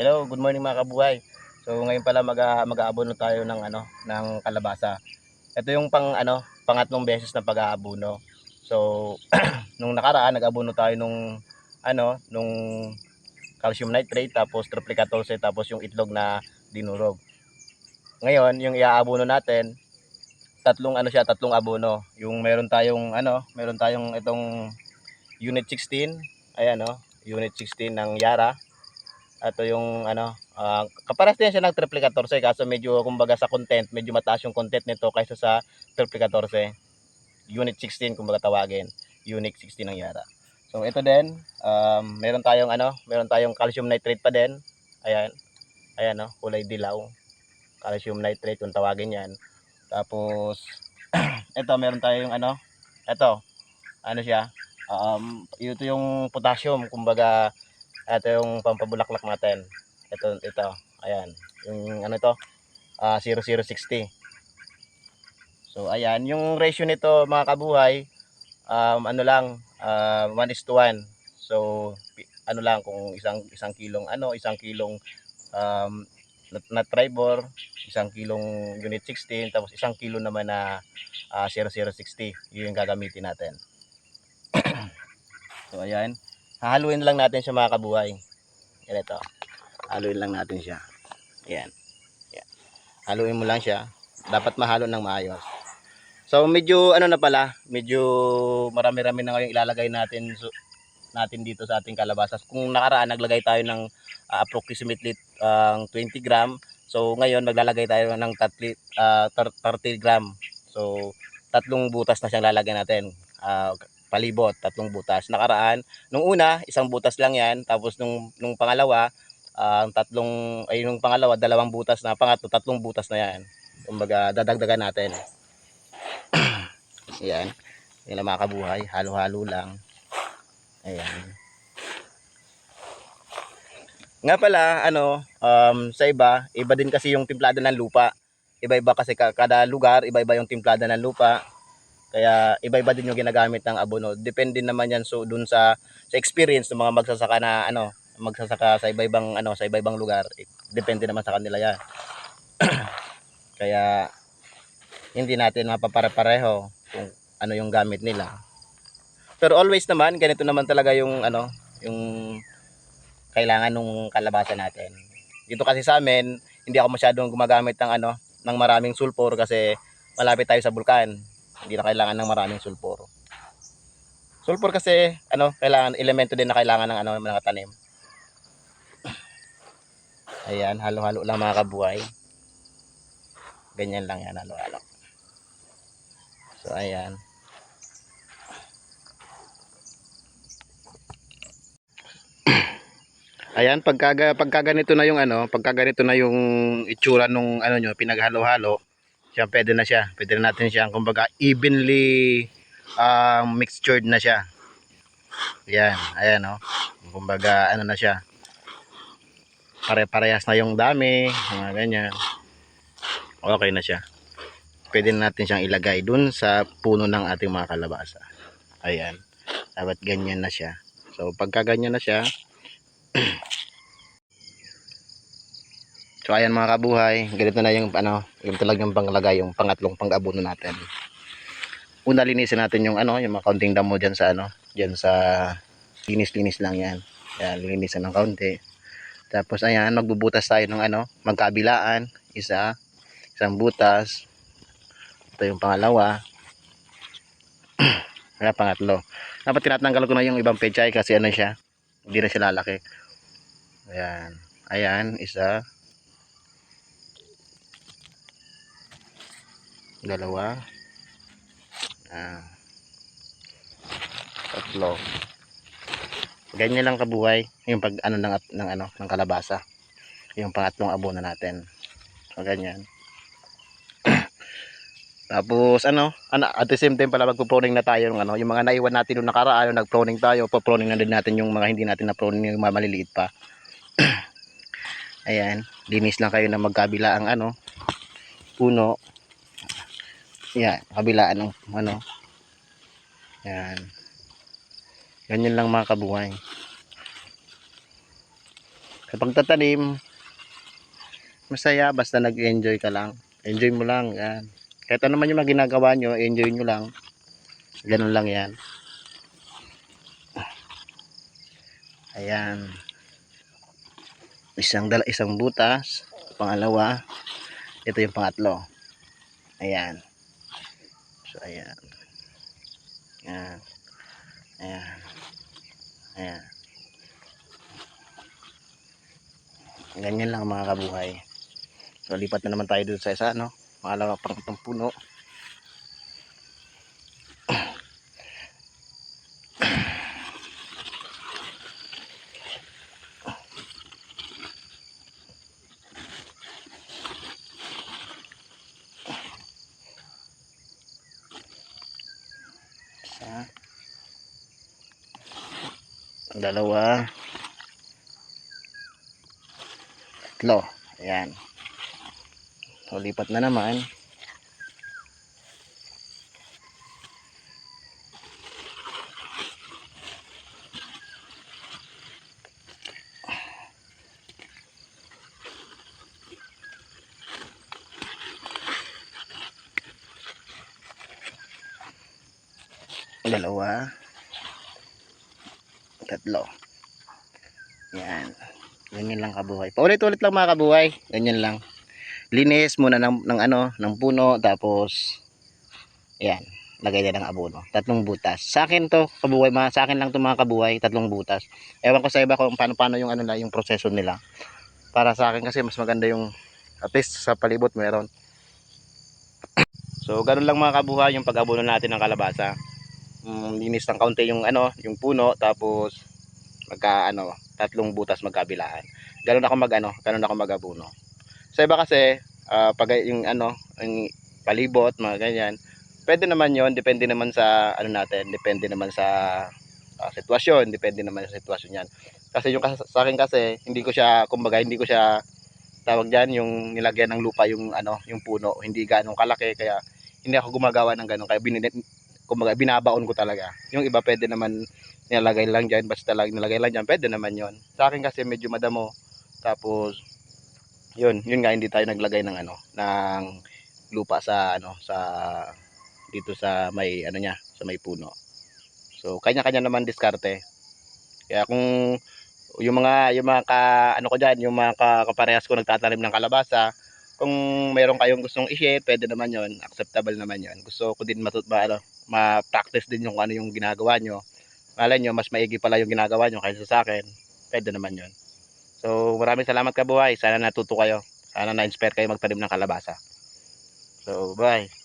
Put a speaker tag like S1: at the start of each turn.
S1: Hello, good morning mga kabuhay. So ngayon pala mag mag-aabono tayo ng ano ng kalabasa. Ito yung pang ano pangatlong beses na pag-aabono. So nung nakaraan nag-abono tayo nung ano nung calcium nitrate tapos triplica tolse tapos yung itlog na dinurog. Ngayon yung iaabono natin tatlong ano siya, tatlong abono. Yung meron tayong ano, meron tayong itong unit 16, ayan oh, unit 16 ng Yara. Ito yung ano, uh, kapares din siya ng triple 14 kaso medyo kumbaga sa content, medyo mataas yung content nito kaysa sa triple 14. Unit 16 kumbaga tawagin, unit 16 ng Yara. So ito din, um, meron tayong ano, meron tayong calcium nitrate pa din. Ayan. Ayan oh, kulay dilaw. Calcium nitrate kung tawagin 'yan. Tapos ito meron tayong ano, ito. Ano siya? Um, ito yung potassium, kumbaga ito yung pampabulaklak natin. Ito ito. Ayan. Yung ano ito? Ah 0060. So ayan, yung ratio nito mga kabuhay um, ano lang uh, 1 is to 1. So ano lang kung isang isang kilong ano, isang kilong um, nut, nut tribor, isang kilong unit 16, tapos isang kilo naman na ah, 0060. Yun yung gagamitin natin. so ayan, hahaluin lang natin siya mga kabuhay. Yan ito. Haluin lang natin siya. Ayan. Ayan. Haluin mo lang siya. Dapat mahalo ng maayos. So medyo ano na pala, medyo marami-rami na ngayong ilalagay natin so, natin dito sa ating kalabasas. Kung nakaraan naglagay tayo ng ah, approximately ang 20 gram. So ngayon maglalagay tayo ng tatli, ah, tar- 30 gram. So tatlong butas na siyang lalagyan natin. Ah, palibot, tatlong butas. Nakaraan, nung una, isang butas lang 'yan. Tapos nung nung pangalawa, ang tatlong ay nung pangalawa, dalawang butas na, pangatlo, tatlong butas na 'yan. Kumbaga dadagdagan natin. Ayan. Yan ang mga kabuhay. Halo-halo lang. Ayan. Nga pala, ano, um, sa iba, iba din kasi yung timplada ng lupa. Iba-iba kasi ka- kada lugar, iba-iba yung timplada ng lupa. Kaya iba-iba din yung ginagamit ng abono. Depende naman yan so dun sa sa experience ng mga magsasaka na ano, magsasaka sa iba-ibang ano, sa iba-ibang lugar. Eh, Depende naman sa kanila yan. Kaya hindi natin mapapare-pareho kung ano yung gamit nila. Pero always naman, ganito naman talaga yung ano, yung kailangan nung kalabasa natin. Dito kasi sa amin, hindi ako masyadong gumagamit ng ano, ng maraming sulfur kasi malapit tayo sa bulkan. Hindi na kailangan ng maraming sulfur. Sulfur kasi ano, kailangan elemento din na kailangan ng ano, mga tanim. Ayan, halo-halo lang mga kabuhay. Ganyan lang yan, halo-halo. So ayan. Ayan, pagka, pagka ganito na yung ano, pagka ganito na yung itsura nung ano nyo, pinaghalo-halo, siya pwede na siya. Pwede na natin siya, kumbaga evenly um, mixtured na siya. Ayan, ayan oh. Kumbaga ano na siya. Pare-parehas na yung dami, mga ganyan. Okay na siya. Pwede na natin siyang ilagay dun sa puno ng ating mga kalabasa. Ayan. Dapat ganyan na siya. So pagka ganyan na siya, So ayan mga kabuhay, ganito na yung ano, yung panglagay, yung pangatlong pang-abono natin. Una linisin natin yung ano, yung mga kaunting damo diyan sa ano, diyan sa linis-linis lang yan. Ayan, linisan ng kaunti. Tapos ayan, magbubutas tayo ng ano, magkabilaan, isa, isang butas. Ito yung pangalawa. Ayan, pangatlo. Dapat tinatanggal ko na yung ibang pechay kasi ano siya, hindi na siya lalaki. Ayan. Ayan, isa. Dalawa. Ah. Tatlo. Ganyan lang kabuhay yung pag ano ng, ng ano ng kalabasa. Yung pangatlong abono natin. So ganyan. Tapos ano, ano, at the same time pala magpo-proning na tayo ng ano, yung mga naiwan natin nung nakaraan, nag-proning tayo, po-proning na din natin yung mga hindi natin na-proning yung mga maliliit pa. Ayan, linis lang kayo na magkabila ang ano, puno. Yan, kabilaan ng ano. Yan. Ganyan lang mga kabuhay. Sa pagtatanim, masaya basta nag-enjoy ka lang. Enjoy mo lang, yan. Kahit ano man yung mga ginagawa nyo, enjoy nyo lang. Ganun lang yan. Ayan. Isang dala, isang butas. Pangalawa, ito yung pangatlo. Ayan. So, ayan. Ayan. Ayan. Ayan. Ganyan lang mga kabuhay. So, lipat na naman tayo dun sa isa, no? Makalawa pang itong puno. Isa. Dalawa. Tatlo. Ayan. So, lipat na naman. Dalawa. Tatlo. Yan. Ganyan lang kabuhay. Paulit-ulit lang mga kabuhay. Ganyan lang linis muna ng, ng ano, ng puno tapos yan, lagay na ng abono. Tatlong butas. Sa akin to, kabuhay, mga, sa akin lang to mga kabuhay, tatlong butas. Ewan ko sa iba kung paano paano yung ano na, yung proseso nila. Para sa akin kasi mas maganda yung at least sa palibot meron. So, ganun lang mga kabuhay yung pag-abono natin ng kalabasa. Mm, linis ng kaunti yung ano, yung puno tapos magka ano, tatlong butas magkabilaan. Ganun ako mag ano, ganun ako mag-abono. Sa iba kasi, ah, pag yung ano, yung palibot, mga ganyan, pwede naman yon depende naman sa ano natin, depende naman sa ah, sitwasyon, depende naman sa sitwasyon yan. Kasi yung kas- sa akin kasi, hindi ko siya, kumbaga, hindi ko siya tawag diyan yung nilagyan ng lupa yung ano, yung puno, hindi ganong kalaki kaya hindi ako gumagawa ng ganun kaya kumbaga binabaon ko talaga. Yung iba pwede naman nilalagay lang diyan, basta lang nilagay lang diyan, pwede naman yon. Sa akin kasi medyo madamo. Tapos yun, yun nga hindi tayo naglagay ng ano, ng lupa sa ano, sa dito sa may ano niya, sa may puno. So kanya-kanya naman diskarte. Kaya kung yung mga yung mga ka, ano ko diyan, yung mga ka, kaparehas ko nagtatanim ng kalabasa, kung mayroon kayong gustong i-share, pwede naman 'yon, acceptable naman 'yon. Gusto ko din matut ma, ano, ma-practice din yung ano yung ginagawa nyo. Malay nyo, mas maigi pala yung ginagawa nyo kaysa sa akin. Pwede naman 'yon. So, maraming salamat kabuhay. Sana natuto kayo. Sana na-inspire kayo magtanim ng kalabasa. So, bye.